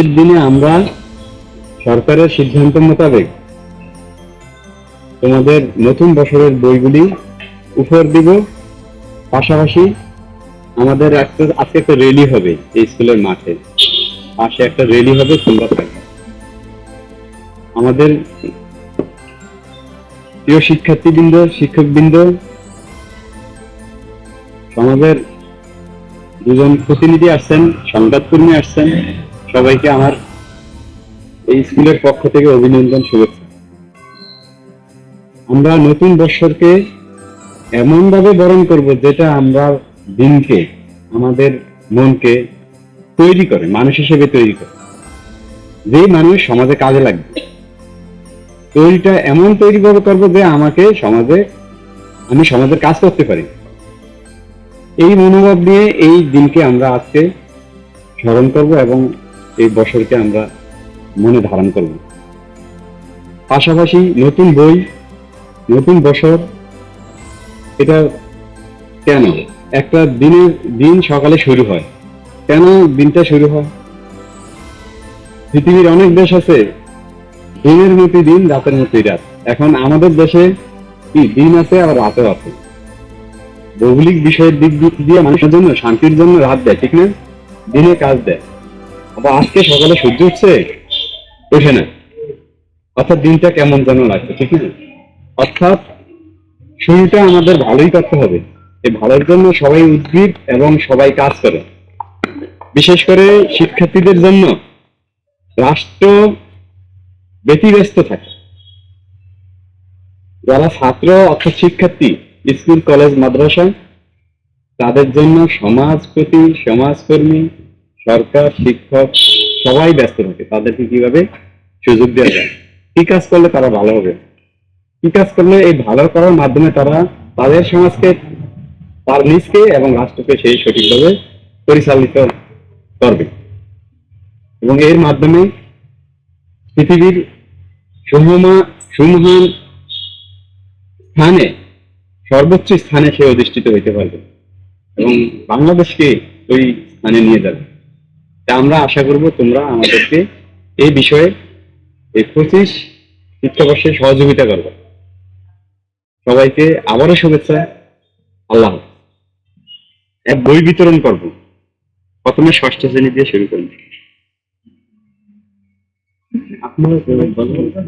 আজকের দিনে আমরা সরকারের সিদ্ধান্ত মোতাবেক তোমাদের নতুন বছরের বইগুলি উপহার দিব। পাশাপাশি আমাদের একটা আজকে একটা রেলি হবে এই স্কুলের মাঠে। পাশে একটা রেলি হবে তোমরা থাকবে। আমাদের প্রিয় শিক্ষার্থীবৃন্দ, শিক্ষকবৃন্দ, সমাজের দুজন প্রতিনিধি আসছেন, সংবাদকর্মী আসছেন। সবাইকে আমার এই স্কুলের পক্ষ থেকে অভিনন্দন শুভেচ্ছা। আমরা নতুন বৎসরকে এমন ভাবে বরণ করব যেটা আমরা দিনকে, আমাদের মনকে তৈরি করে, মানুষ হিসেবে তৈরি করে। যে মানুষ সমাজে কাজে লাগবে, তৈরিটা এমন তৈরি করে করব যে আমাকে সমাজে, আমি সমাজের কাজ করতে পারি। এই মনোভাব নিয়ে এই দিনকে আমরা আজকে স্মরণ করব এবং এই বছরকে আমরা মনে ধারণ করব। পাশাপাশি নতুন বই, নতুন বছর, এটা কেন? একটা দিনের দিন সকালে শুরু হয়। কেন দিনটা শুরু হয়? পৃথিবীর অনেক দেশ আছে, দিনের মতোই দিন, রাতের মতোই রাত। এখন আমাদের দেশে কি দিন আছে, আবার রাতও আছে। ভৌগোলিক বিষয়ের দিক দিয়ে মানুষের জন্য, শান্তির জন্য রাত দেয়, ঠিক না? দিনে কাজ দেয়। আবার আজকে সকালে সূর্য উঠছে? ওঠে না। অর্থাৎ দিনটা কেমন যেন লাগছে, ঠিক না? অর্থাৎ শুরুটা আমাদের ভালোই করতে হবে। এই ভালোর জন্য সবাই উদ্ভিদ এবং সবাই কাজ করে। বিশেষ করে শিক্ষার্থীদের জন্য রাষ্ট্র ব্যতিব্যস্ত থাকে। যারা ছাত্র অর্থাৎ শিক্ষার্থী, স্কুল, কলেজ, মাদ্রাসা, তাদের জন্য সমাজ প্রতি সমাজকর্মী সরকার, শিক্ষক, সবাই ব্যস্ত থাকে। তাদেরকে কীভাবে সুযোগ দেওয়া যায়? কি কাজ করলে তারা ভালো হবে? কি কাজ করলে এই ভালো করার মাধ্যমে তারা তাদের সমাজকে, তার নিজকে এবং রাষ্ট্রকে সেই সঠিকভাবে পরিচালিত করবে? এবং এর মাধ্যমে পৃথিবীর সুমমা সুমহান স্থানে, সর্বোচ্চ স্থানে সে অধিষ্ঠিত হইতে পারবে এবং বাংলাদেশকে ওই স্থানে নিয়ে যাবে। তা আমরা আশা করব তোমরা আমাদেরকে এই বিষয়ে এই পঁচিশ শিক্ষাবর্ষে সহযোগিতা করবে। সবাইকে আবারও শুভেচ্ছা। আল্লাহ এক বই বিতরণ করব। প্রথমে ষষ্ঠ শ্রেণি দিয়ে শুরু করব আপনারা।